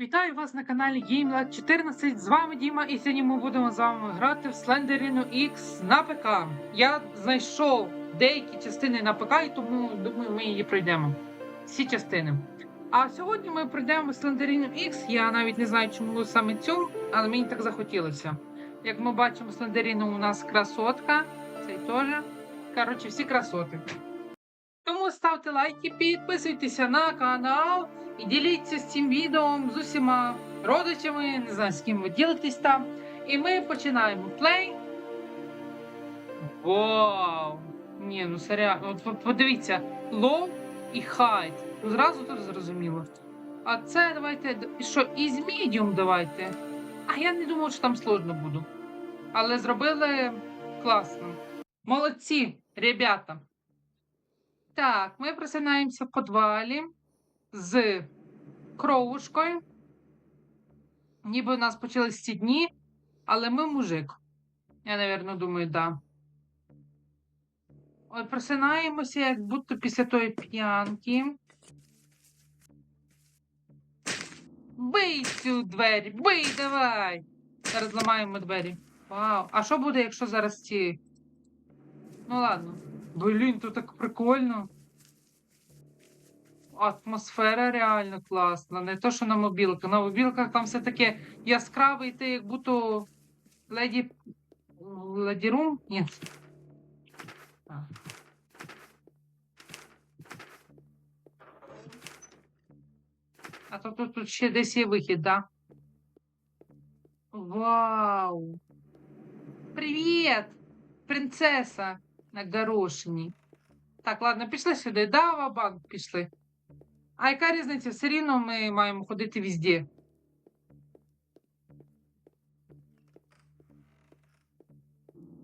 Вітаю вас на каналі GameLad 14. З вами Діма, і сьогодні ми будемо з вами грати в Slenderino X на ПК. Я знайшов деякі частини на ПК, і тому думаю, ми її пройдемо. Всі частини. А сьогодні ми пройдемо Slenderino X. Я навіть не знаю, чому саме цю, але мені так захотілося. Як ми бачимо, Slenderino у нас красотка. Цей теж. Коротше, всі красоти. Тому ставте лайки, підписуйтеся на канал. І діліться з цим відео з усіма родичами, не знаю, з ким ви ділитесь там. І ми починаємо плей. Вау! Ні, ну серйозно, от подивіться, low і high. Ну, зразу тут зрозуміло. А це давайте, що, із medium давайте. А я не думав, що там сложно буду. Але зробили класно. Молодці, ребята. Так, ми просинаємося в підвалі з кровушкою. Ніби у нас почались ці дні, але ми мужик. Я, напевно, думаю, да. Ой, просинаємося, як будто після тої п'янки. Бий цю двері, бий давай! Зараз ламаємо двері. Вау. А що буде, якщо зараз ці. Ну ладно. Блін, тут так прикольно. Атмосфера реально класна. Не то, що на мобілках. На мобілках там все таке яскраве, і ти як будто леді. Леді Рум? Ні. А то тут, тут ще десь є вихід, да? Вау! Привіт! Принцеса на горошині. Так, ладно, пішли сюди. Да, банк пішли. А яка різниця? Все рівно ми маємо ходити везде.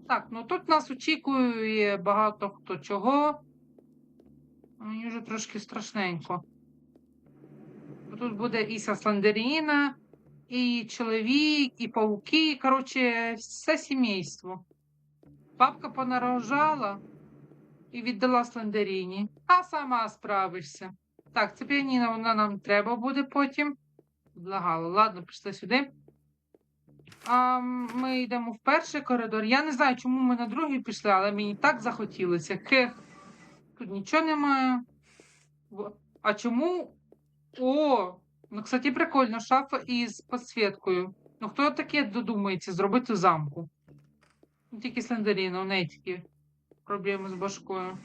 Так, ну тут нас очікує багато хто чого. Мені вже трошки страшненько. Бо Тут буде і Слендеріна, і чоловік, і пауки. Коротше, все сімейство. Бабка понарожала і віддала Слендеріні. А сама справишся. Так, це піаніно вона нам треба буде потім. Благала. Ладно, пішли сюди. А, ми йдемо в перший коридор. Я не знаю, чому ми на другий пішли, але мені так захотілося. Хех. Тут нічого немає. А чому? О! Ну, кстати, прикольно, шафа із підсвіткою. Ну, хто таке додумається зробити замку? Ну, Тільки Слендеріна, у неї такі проблеми з башкою.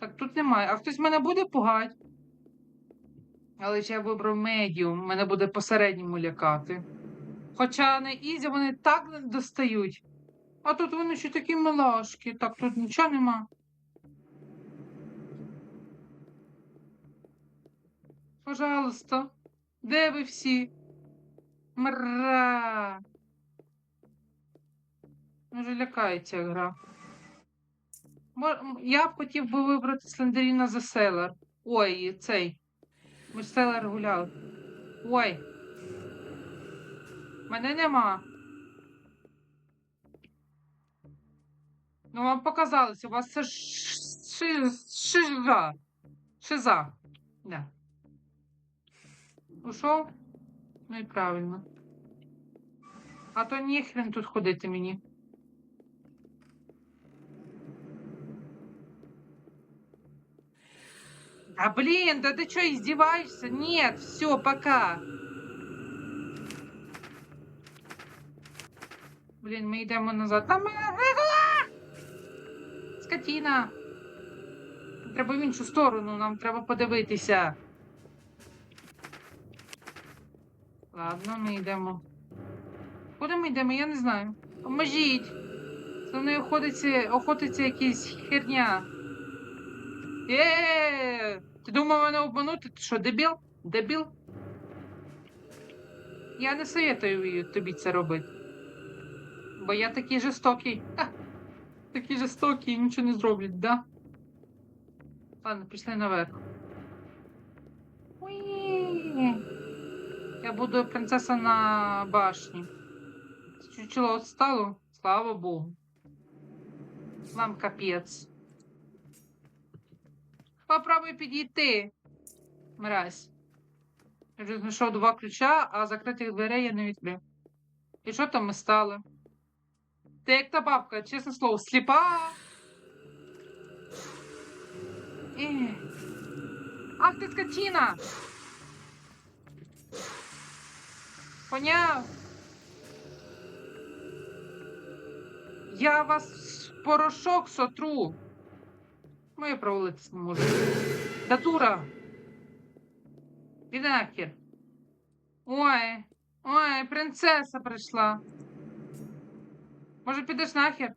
Так, тут немає. А хтось мене буде пугати? Але ж я вибрав медіум, мене буде посередньому лякати. Хоча на Ізі вони так не достають. А тут вони ще такі милашки. Так, тут нічого нема. Пожалуйста, де ви всі? Мра. Може, лякається гра. Я б хотів би вибрати Слендеріна за Селер. Ой, цей. Ми ж Селер гуляли. Ой. Мене нема. Ну, вам показалось, у вас це шиза. Шиза. Да. Ушов? Ну і правильно. А то ніхрен тут ходити мені. А блин, да ты что, издеваешься? Нет, все, пока. Блін, ми йдемо назад. Там скотіна. Треба в іншу сторону, нам треба подивитися. Ладно, ми йдемо. Куди ми йдемо? Я не знаю. Поможіть. За мною охотиться, охотиться якась херня. Е, ти думав мене обманути? Ти що, дебіл? Дебіл? Я не советую тобі це робити. Бо я такий жорстокий. Ха, такий жорстокий, нічого не зроблять, да? Ладно, пішли наверх. Я буду принцеса на башні. Чучело отстало? Слава Богу. Вам капець. Попробуй підійти. Мразь. Знайшов два ключа, а закритих дверей я не відкрив. І що там ми стали? Ти як та бабка, чесне слово, сліпа. Е. Ах ти скотина! Поняв? Я вас порошок сотру. Ну, я провалитись не можу. Да дура! Нахер. Ой, ой, принцеса прийшла. Може, підеш нахер?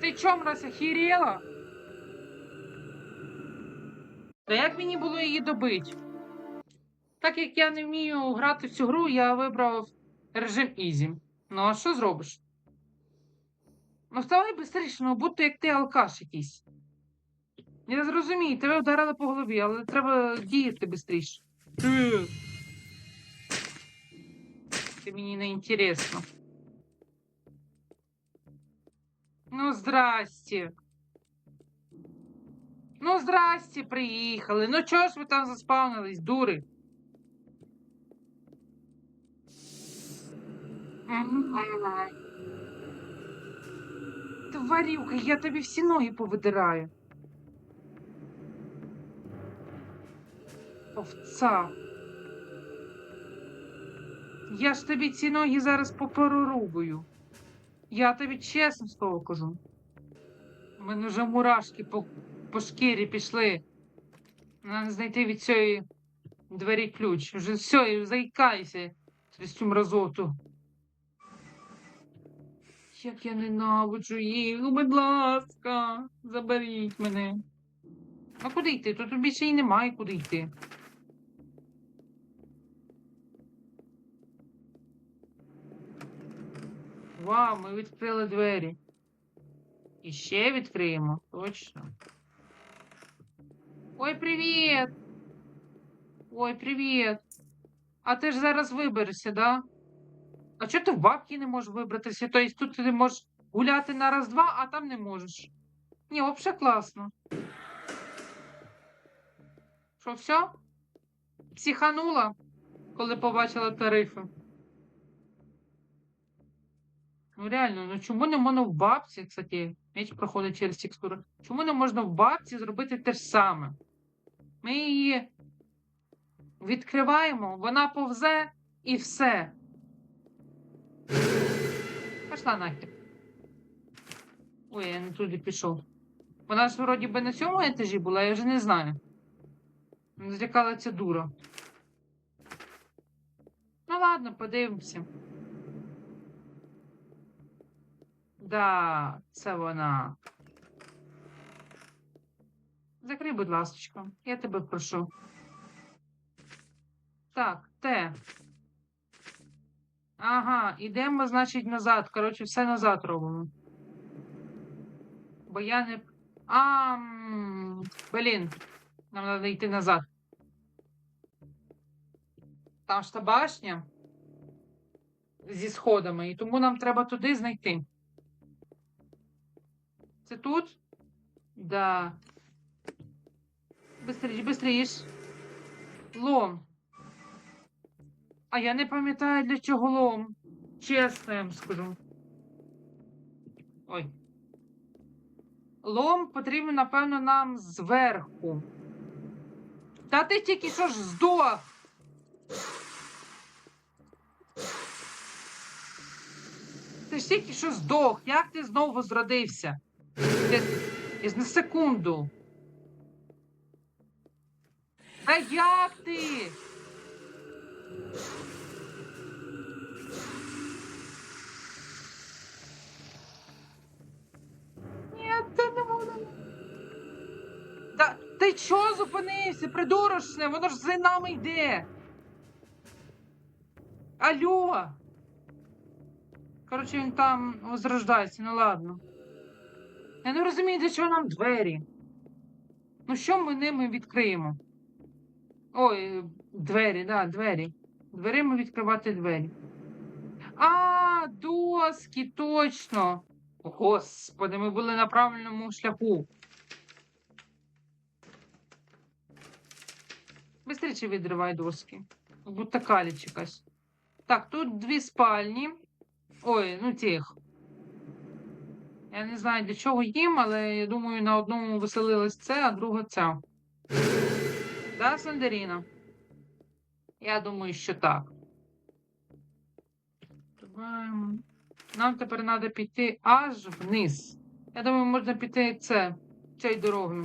Ти чом мразь, охерела? Та як мені було її добити? Так як я не вмію грати в цю гру, я вибрав режим Ізі. Ну, а що зробиш? Ну, вставай швидше, ну будь то як ти алкаш якийсь. Я зрозумію, тебе вдарили по голові, але треба діяти швидше. Це мені не інтересно. Ну, здрасте. Ну, здрасте, приїхали. Ну, чого ж ви там заспавнились, дури? Тварюка, я тобі всі ноги повидираю. Овца. Я ж тобі ці ноги зараз поперерубую. Я тобі чесно слово кажу. У мене вже мурашки по, по шкірі пішли. Треба знайти від цієї двері ключ. Вже все, заїкайся через цю мразоту. Як я ненавиджу їх, ну, будь ласка, заберіть мене. А куди йти? Тут більше і немає куди йти. Вау, ми відкрили двері. І ще відкриємо. Точно. Ой, привіт! Ой, привіт! А ти ж зараз виберешся, да? А чого ти в бабки не можеш вибратися? Тобто тут ти можеш гуляти на раз-два, а там не можеш. Ні, взагалі класно. Що, все? Психанула, коли побачила тарифи. Ну реально, ну чому не можна в бабці, кстати, меч проходить через текстуру. Чому не можна в бабці зробити те ж саме? Ми її відкриваємо, вона повзе і все. Пішла нахер. Ой, я не туди пішов. Вона ж вроді би на цьому етажі була, я вже не знаю. Злякала ця дура. Ну ладно, подивимося. Да, це вона. Закрий, будь ласка, я тебе прошу. Так, те. Ага, ідемо, значить, назад. Коротше, все назад робимо. Бо я не. А, блін. Нам треба йти назад. Там ж та башня зі сходами, і тому нам треба туди знайти. Це тут? Да. Бистріш, бистріш. Лом. А я не пам'ятаю, для чого лом. Чесно я вам скажу. Ой. Лом потрібен, напевно, нам зверху. Та ти тільки що ж здох. Ти ж тільки що здох. Як ти знову зродився? Я, я на секунду. А як ти? Ні, це не можна. Та ти чого зупинився, придурочне? Воно ж за нами йде. Алло. Коротше, він там возрождається, ну ладно. Я не розумію, для чого нам двері. Ну, що ми ними відкриємо? Ой, двері, да, двері. Дверима відкривати двері. А, доски, точно. Господи, ми були на правильному шляху. Бистріше відривай доски. Будь каліч якась. Так, тут дві спальні. Ой, ну тих. Я не знаю для чого їм, але я думаю, на одному веселилась це, а друга ця. Да, Сандеріна? Я думаю, що так. Нам тепер треба піти аж вниз. Я думаю, можна піти це, цією дорогою.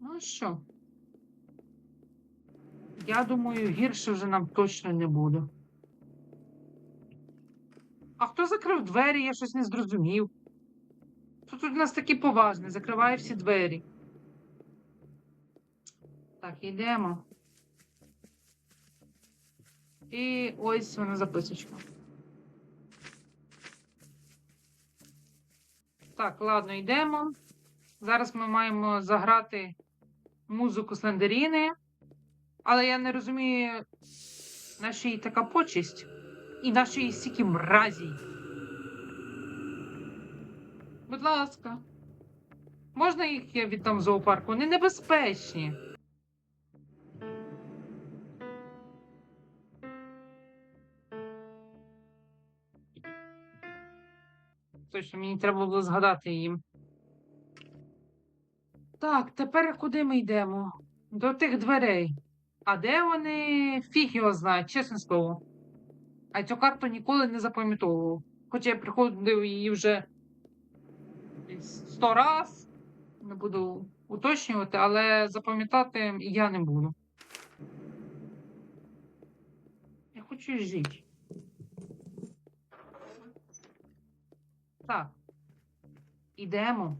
Ну що? Я думаю, гірше вже нам точно не буде. А хто закрив двері? Я щось не зрозумів. Тут у нас такий поважний, закриває всі двері. Так, йдемо. І ось вона записочка. Так, ладно, йдемо. Зараз ми маємо заграти музику Слендеріни. Але я не розумію, на їй така почесть і на що їй стільки мразій. Будь ласка. Можна їх я віддам зоопарку? Вони небезпечні. Точно, мені треба було згадати їм. Так, тепер куди ми йдемо? До тих дверей. А де вони? Фіг його знає, чесне слово. А цю карту ніколи не запам'ятовував. Хоча я приходив її вже сто раз. Не буду уточнювати, але запам'ятати я не буду. Я хочу жити. Так. Ідемо.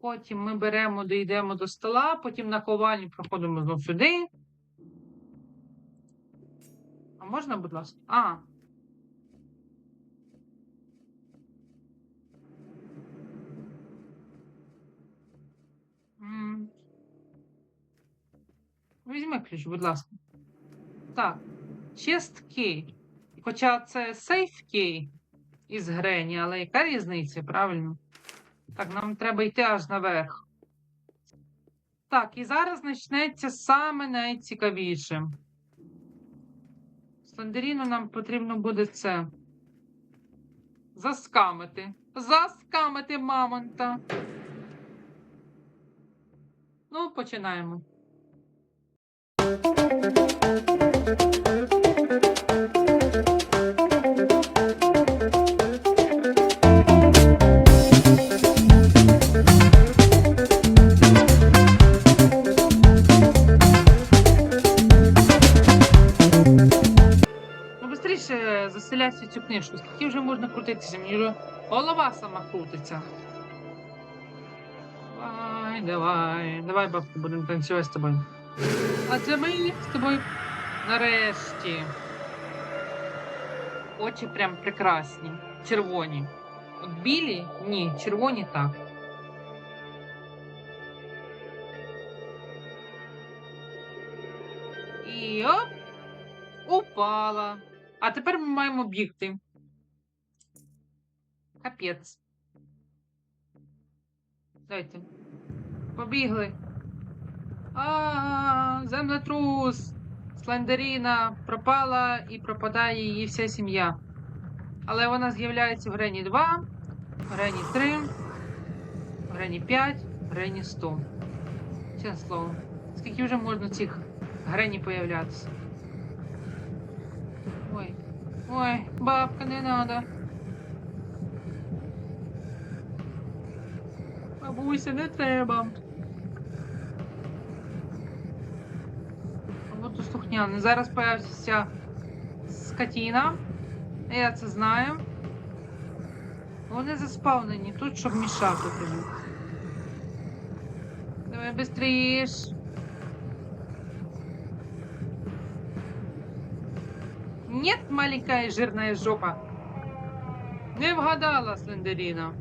Потім ми беремо, дійдемо до стола, потім на ховальні проходимо знов сюди. А можна, будь ласка? А. Візьми ключ, будь ласка. Так. Chest key. Хоча це safe key із Грені, але яка різниця, правильно? Так, нам треба йти аж наверх. Так, і зараз почнеться саме найцікавіше. Слендеріну нам потрібно буде це. Заскамити. Заскамити мамонта. Ну, починаємо. Цю книжку. Скільки вже можна крутитися? Мені вже голова сама крутиться. Давай, давай, давай, бабка, будемо танцювати з тобою. А це ми з тобою нарешті. Очі прям прекрасні. Червоні. От білі? Ні, червоні так. І оп! Упала. А тепер ми маємо бігти. Капець. Дайте. Побігли. А, землетрус. Слендеріна пропала і пропадає її вся сім'я. Але вона з'являється в Грені 2, в Грені 3, в Грені 5, в Грені 100. Чесне слово. Скільки вже можна цих Грені появлятися? Ой, бабка, не надо. Бабуся, не треба. Буду слухняний. Зараз появиться скотіна. Я це знаю. Вони заспавнені тут, щоб мішати тобі. Давай быстріш. Нет, маленькая жирная жопа. Не вгадала Слендеріна.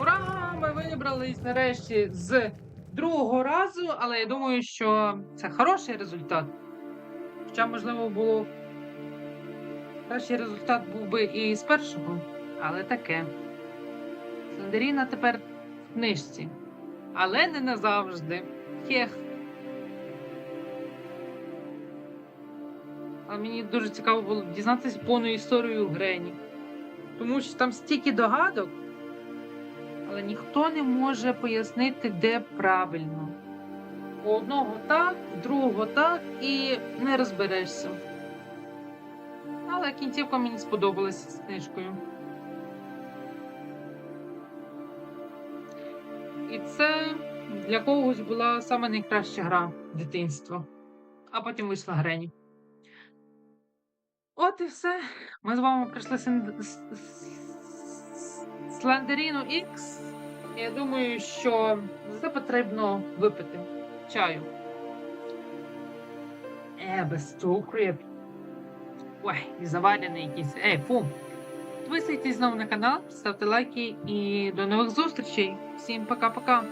Ура! Ми вибрались нарешті з другого разу, але я думаю, що це хороший результат. Хоча, можливо, було кращий результат був би і з першого, але таке. Слендеріна тепер в книжці. Але не назавжди. Хех. Мені дуже цікаво було дізнатися повну історію Грені. Тому що там стільки догадок, але ніхто не може пояснити, де правильно. У одного так, у другого так, і не розберешся. Але кінцівка мені сподобалася з книжкою. І це для когось була саме найкраща гра дитинства. А потім вийшла Грені. От і все. Ми з вами с- Слендеріну X. Я думаю, що це потрібно випити чаю. Е, без цукру. Ой, і заварений якийсь. Ей, фу. Підписуйтесь знову на канал, ставте лайки і до нових зустрічей. Всім пока-пока.